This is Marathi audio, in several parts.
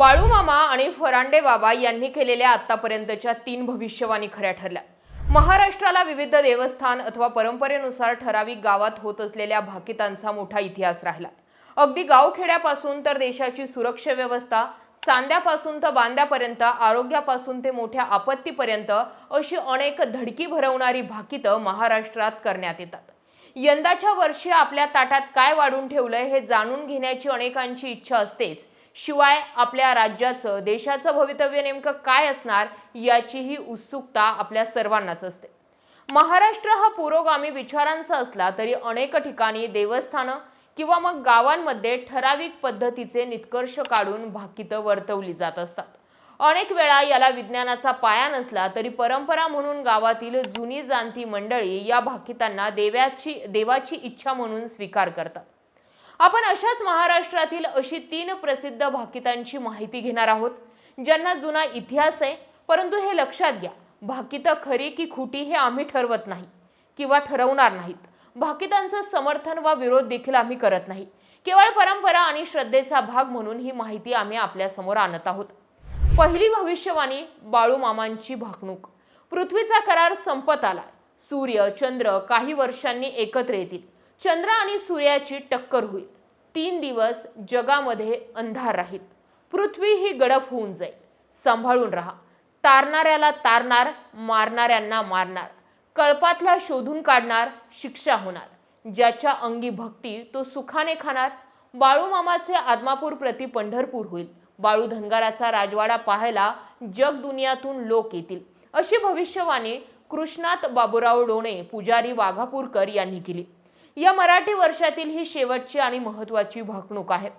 बाळूमामा आणि फरांडे बाबा यांनी केलेल्या आतापर्यंतच्या तीन भविष्यवाणी खऱ्या ठरल्या. महाराष्ट्राला विविध देवस्थान अथवा परंपरेनुसार ठराविक गावात होत असलेल्या भाकितांचा मोठा इतिहास राहिला. अगदी गावखेड्यापासून तर देशाची सुरक्षा व्यवस्था सांद्यापासून तर बांद्यापर्यंत आरोग्यापासून ते मोठ्या आपत्तीपर्यंत अशी अनेक धडकी भरवणारी भाकितं महाराष्ट्रात करण्यात येतात. यंदाच्या वर्षी आपल्या ताटात काय वाढून ठेवलंय हे जाणून घेण्याची अनेकांची इच्छा असतेच शिवाय आपल्या राज्याचं देशाचं भवितव्य नेमकं काय असणार याचीही उत्सुकता आपल्या सर्वांनाच असते. महाराष्ट्र हा पुरोगामी विचारांचा असला तरी अनेक ठिकाणी देवस्थानं किंवा मग गावांमध्ये ठराविक पद्धतीचे निष्कर्ष काढून भाकितं वर्तवली जात असतात. अनेक वेळा याला विज्ञानाचा पाया नसला तरी परंपरा म्हणून गावातील जुनी जाणती मंडळी या भाकितांना देवाची देवाची इच्छा म्हणून स्वीकार करतात. आपण अशाच महाराष्ट्रातील अशी तीन प्रसिद्ध भाकितांची माहिती घेणार आहोत ज्यांना जुना इतिहास आहे परंतु हे लक्षात घ्या भाकितं खरी की खोटी हे आम्ही ठरवत नाही किंवा ठरवणार नाहीत. भाकितांचं समर्थन वा विरोध देखील आम्ही करत नाही. केवळ परंपरा आणि श्रद्धेचा भाग म्हणून ही माहिती आम्ही आपल्यासमोर आणत आहोत. पहिली भविष्यवाणी बाळूमामांची भाकणूक. पृथ्वीचा करार संपत आला. सूर्य चंद्र काही वर्षांनी एकत्र येतील. चंद्र आणि सूर्याची टक्कर होईल. तीन दिवस जगामध्ये अंधार राहील. पृथ्वी ही गडप होऊन जाईल. सांभाळून राहा. तारणाऱ्याला तारणार मारणाऱ्यांना मारणार. कळपातला शोधून काढणार शिक्षा होणार. ज्याच्या अंगी भक्ती तो सुखाने खाणार. बाळूमामाचे आदमापूर प्रति पंढरपूर होईल. बाळू धनगाराचा राजवाडा पाहायला जग दुनियातून लोक येतील. अशी भविष्यवाणी कृष्णात बाबुराव डोणे पुजारी वाघापूरकर यांनी केली. या मराठी वर्षातील ही शेवटची आणि महत्वाची भाकणूक आहे.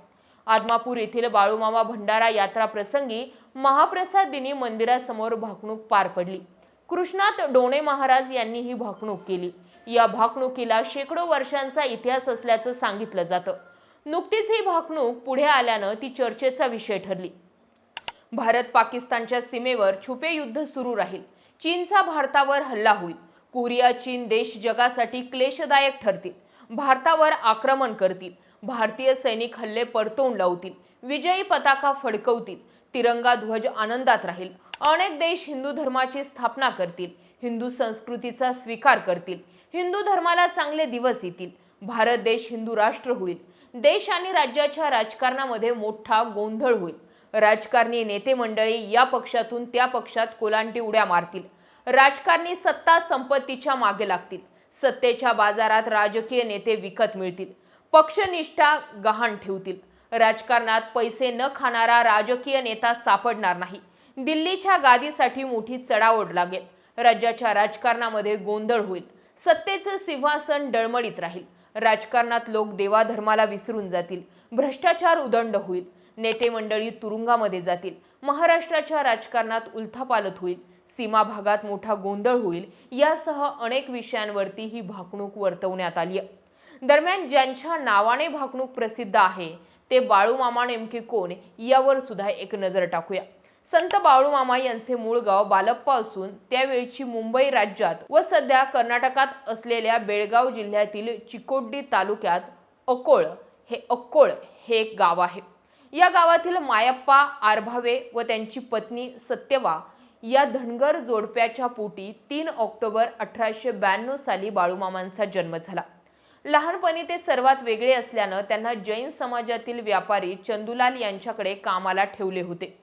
आदमापूर येथील बाळूमामा भंडारा यात्रा प्रसंगी महाप्रसाद दिनी मंदिरासमोर भाकणूक पार पडली. कृष्णात डोणे महाराज यांनी ही भाकणूक केली. या भाकणुकीला शेकडो वर्षांचा इतिहास असल्याचं सांगितलं जातं. नुकतीच ही भाकणूक पुढे आल्यानं ती चर्चेचा विषय ठरली. भारत पाकिस्तानच्या सीमेवर छुपे युद्ध सुरू राहील. चीनचा भारतावर हल्ला होईल. कोरिया चीन देश जगासाठी क्लेशदायक ठरतील. भारतावर आक्रमण करतील. भारतीय सैनिक हल्ले परतवून लावतील. विजयी पताका फडकवतील. तिरंगा ध्वज आनंदात राहील. अनेक देश हिंदू धर्माची स्थापना करतील. हिंदू संस्कृतीचा स्वीकार करतील. हिंदू धर्माला चांगले दिवस येतील. भारत देश हिंदू राष्ट्र होईल. देश आणि राज्याच्या राजकारणामध्ये मोठा गोंधळ होईल. राजकारणी नेते मंडळी या पक्षातून त्या पक्षात कोलांटी उड्या मारतील. राजकारणी सत्ता संपत्तीच्या मागे लागतील. सत्तेच्या बाजारात राजकीय नेते विकत मिळतील. पक्षनिष्ठा गहाण ठेवतील. राजकारणात पैसे न खाणारा राजकीय नेता सापडणार नाही. दिल्लीच्या गादीसाठी मोठी चढाओढ लागेल. राज्याच्या राजकारणामध्ये गोंधळ होईल. सत्तेचं सिंहासन डळमळीत राहील. राजकारणात लोक देवाधर्माला विसरून जातील. भ्रष्टाचार उदंड होईल. नेते मंडळी तुरुंगामध्ये जातील. महाराष्ट्राच्या राजकारणात उलथापालथ होईल. सीमा भागात मोठा गोंधळ होईल यासह अनेक विषयांवरती ही भाकणूक वर्तवण्यात आली दरम्यान ज्यांच्या नावाने भाकणूक प्रसिद्ध आहे ते बाळूमामा नेमके कोण यावर सुद्धा एक नजर टाकूया. संत बाळूमामा यांचे मूळ गाव बालप्पा असून त्यावेळची मुंबई राज्यात व सध्या कर्नाटकात असलेल्या बेळगाव जिल्ह्यातील चिकोड्डी तालुक्यात अकोळ हे अक्कोळ हे एक गाव आहे. या गावातील मायप्पा आरभावे व त्यांची पत्नी सत्यवा या धनगर जोडप्याच्या पोटी तीन ऑक्टोबर अठराशे ब्याण्णव साली बाळूमामांचा जन्म झाला. लहानपणी ते सर्वात वेगळे असल्यानं त्यांना जैन समाजातील व्यापारी चंदुलाल यांच्याकडे कामाला ठेवले होते.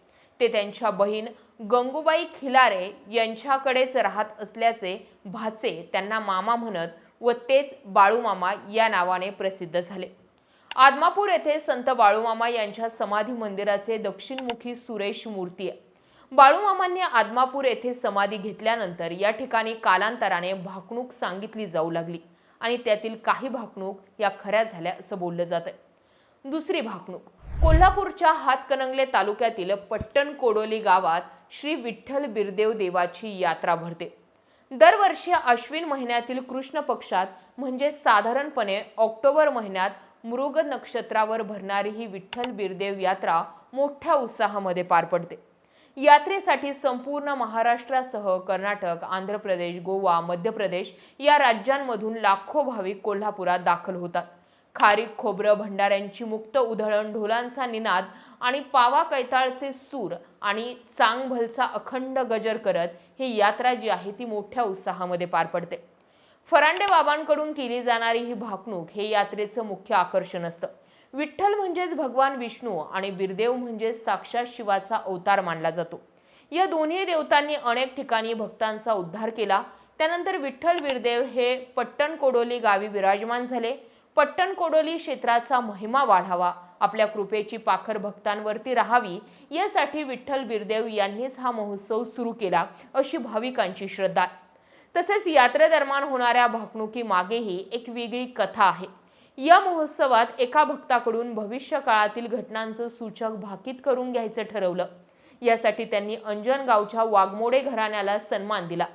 ते त्यांच्या बहीण गंगूबाई खिलारे यांच्याकडेच राहत असल्याचे भाचे त्यांना मामा म्हणत व तेच बाळूमामा या नावाने प्रसिद्ध झाले. आदमापूर येथे संत बाळूमामा यांच्या समाधी मंदिराचे दक्षिणमुखी सुरेश मूर्ती आहे. बाळूमामांनी आदमापूर येथे समाधी घेतल्यानंतर या ठिकाणी कालांतराने भाकणूक सांगितली जाऊ लागली आणि त्यातील काही भाकणूक या खऱ्या झाल्या असं बोललं जात आहे दुसरी भाकणूक कोल्हापूरच्या हातकणंगले तालुक्यातील पट्टण कोडोली गावात श्री विठ्ठल बिरदेव देवाची यात्रा भरते. दरवर्षी अश्विन महिन्यातील कृष्ण पक्षात म्हणजे साधारणपणे ऑक्टोबर महिन्यात मृग नक्षत्रावर भरणारी ही विठ्ठल बिरदेव यात्रा मोठ्या उत्साहामध्ये पार पडते. यात्रेसाठी संपूर्ण महाराष्ट्रासह कर्नाटक आंध्र प्रदेश गोवा मध्य प्रदेश या राज्यांमधून लाखो भाविक कोल्हापुरात दाखल होतात. खारीक खोबरं भंडाऱ्यांची मुक्त उधळण ढोलांचा निनाद आणि पावा कैताळचे सूर आणि चांगभलचा अखंड गजर करत ही यात्रा जी आहे ती मोठ्या उत्साहामध्ये पार पडते. फरांडे बाबांकडून केली जाणारी ही भाकणूक हे यात्रेचं मुख्य आकर्षण असतं. विठ्ठल म्हणजेच भगवान विष्णू आणि बिरदेव म्हणजेच साक्षात शिवाचा अवतार मानला जातो. या दोन्ही देवतांनी अनेक ठिकाणी भक्तांचा उद्धार केला. त्यानंतर विठ्ठल बिरदेव हे पट्टण कोडोली गावी विराजमान झाले. पट्टण कोडोली क्षेत्राचा महिमा वाढावा आपल्या कृपेची पाखर भक्तांवरती राहावी यासाठी विठ्ठल बिरदेव यांनीच हा महोत्सव सुरू केला अशी भाविकांची श्रद्धा. तसेच यात्रेदरम्यान होणाऱ्या भाकणुकी मागेही एक वेगळी कथा आहे. या महोत्सवात एका भक्ताकडून भविष्य काळातील घटनांचं सूचक भाकीत करून घ्यायचं ठरवलं. यासाठी त्यांनी अंजन गावच्या वाघमोडे घराण्याला सन्मान दिला.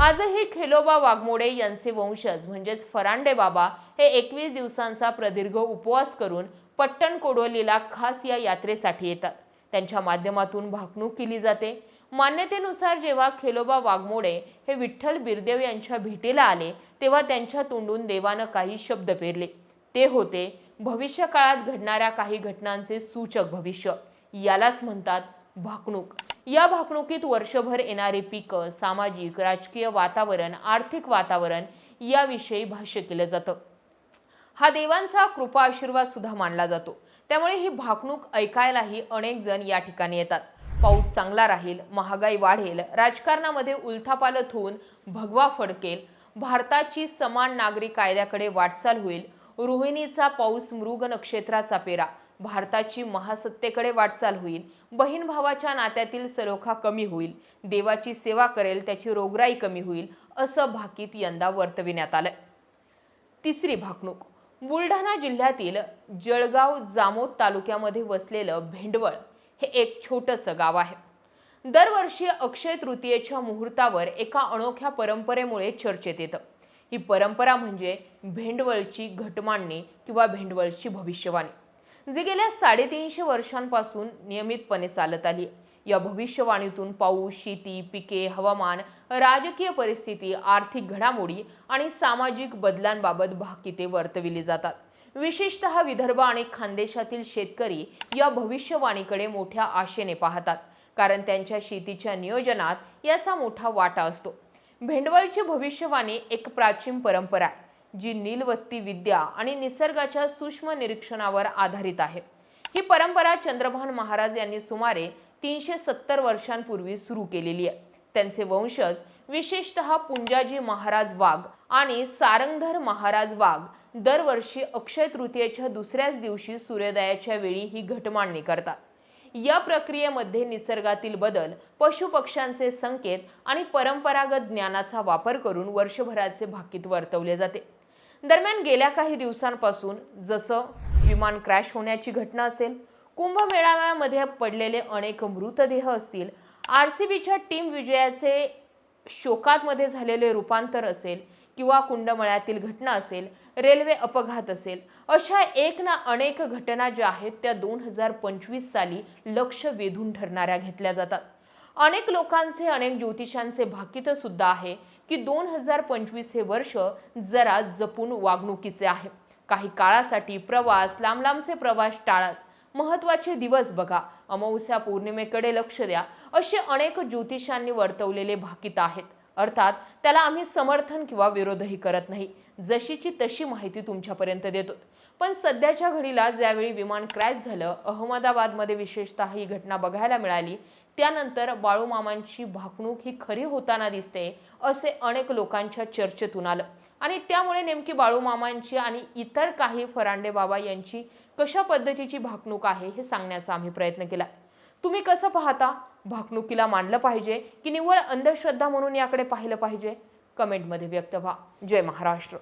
आजही खेलोबा वाघमोडे यांचे वंशज म्हणजेच फरांडे बाबा हे एकवीस दिवसांचा प्रदीर्घ उपवास करून पट्टण कोडोलीला खास या यात्रेसाठी येतात. त्यांच्या माध्यमातून भाकणूक केली जाते. मान्यतेनुसार जेव्हा खेलोबा वाघमोडे हे विठ्ठल बिरदेव यांच्या भेटीला आले तेव्हा त्यांच्या तोंडून देवानं काही शब्द पेरले. ते होते भविष्य काळात घडणाऱ्या काही घटनांचे सूचक भविष्य. यालाच म्हणतात भाकणूक. या भाकणुकीत वर्षभर येणारे पिकं सामाजिक राजकीय वातावरण आर्थिक वातावरण याविषयी भाष्य केलं जातं. हा देवांचा कृपा आशीर्वाद सुद्धा मानला जातो. त्यामुळे ही भाकणूक ऐकायलाही अनेक जण या ठिकाणी येतात. पाऊस चांगला राहील महागाई वाढेल राजकारणामध्ये उलथापालथ होऊन भगवा फडकेल भारताची समान नागरी कायद्याकडे वाटचाल होईल रोहिणीचा पाऊस मृग नक्षत्राचा पेरा. भारताची महासत्तेकडे वाटचाल होईल. बहीण भावाच्या नात्यातील सलोखा कमी होईल. देवाची सेवा करेल त्याची रोगराई कमी होईल असं भाकीत यंदा वर्तविण्यात आलं तिसरी भाकणूक. बुलढाणा जिल्ह्यातील जळगाव जामोद तालुक्यामध्ये वसलेलं भेंडवळ हे एक छोटंसं गाव आहे. दरवर्षी अक्षय तृतीयेच्या मुहूर्तावर एका अनोख्या परंपरेमुळे चर्चेत येतं. ही परंपरा म्हणजे भेंडवळची घटमांडणी किंवा भेंडवळची भविष्यवाणी. जी गेल्या साडेतीनशे वर्षांपासून नियमितपणे चालत आली या भविष्यवाणीतून पाऊस शेती पिके हवामान राजकीय परिस्थिती आर्थिक घडामोडी आणि सामाजिक बदलांबाबत भाकिते वर्तविली जातात. विशेषतः विदर्भ आणि खानदेशातील शेतकरी या भविष्यवाणीकडे मोठ्या आशेने पाहतात. कारण त्यांच्या शेतीच्या नियोजनात याचा मोठा वाटा असतो. भेंडवळची भविष्यवाणी एक प्राचीन परंपरा आहे जी नीलवत्ती विद्या आणि निसर्गाच्या सूक्ष्म निरीक्षणावर आधारित आहे. ही परंपरा चंद्रभान महाराज यांनी सुमारे तीनशे सत्तर वर्षांपूर्वी सुरू केलेली आहे. त्यांचे वंशज विशेषतः पुंजाजी महाराज वाघ आणि सारंगधर महाराज वाघ दरवर्षी अक्षय तृतीयेच्या दुसऱ्याच दिवशी सूर्योदयाच्या वेळी ही घटमांडणी करतात. या प्रक्रियेमध्ये निसर्गातील बदल पशुपक्ष्यांचे संकेत आणि परंपरागत ज्ञानाचा वापर करून वर्षभराचे भाकीत वर्तवले जाते. दरम्यान गेल्या काही दिवसांपासून जसं विमान क्रॅश होण्याची घटना असेल कुंभमेळाव्यामध्ये पडलेले अनेक मृतदेह असतील आर सी बीच्या टीम विजयाचे शोकातमध्ये झालेले रूपांतर असेल किंवा कुंडमळ्यातील घटना असेल रेल्वे अपघात असेल अशा एक ना अनेक घटना ज्या आहेत त्या दोन हजार पंचवीस साली लक्ष वेधून ठरणाऱ्या घेतल्या जातात. अनेक लोकांचे अनेक ज्योतिषांचे भाकित सुद्धा आहे की दोन हजार पंचवीस हे वर्ष जरा जपून वागणुकीचे आहे. काही काळासाठी प्रवास लांब लांबचे प्रवास टाळाच. महत्त्वाचे दिवस बघा. अमावस्या पौर्णिमेकडे लक्ष द्या. असे अनेक ज्योतिषांनी वर्तवलेले भाकित आहेत. अर्थात त्याला आम्ही समर्थन किंवा विरोधही करत नाही. जशीची तशी माहिती तुमच्यापर्यंत देतो पण सध्याच्या घडीला ज्यावेळी विमान क्रॅश झालं अहमदाबादमध्ये विशेषतः ही घटना बघायला मिळाली त्यानंतर बाळूमामांची भाकणूक ही खरी होताना दिसते असे अनेक लोकांच्या चर्चेतून आलं. आणि त्यामुळे नेमकी बाळूमामांची आणि इतर काही फरांडे बाबा यांची कशा पद्धतीची भाकणूक आहे हे सांगण्याचा आम्ही प्रयत्न केला. तुम्ही कसं पाहता? भाकणुकीला मानलं पाहिजे की निव्वळ अंधश्रद्धा म्हणून याकडे पाहिलं पाहिजे? कमेंटमध्ये व्यक्त व्हा. जय महाराष्ट्र.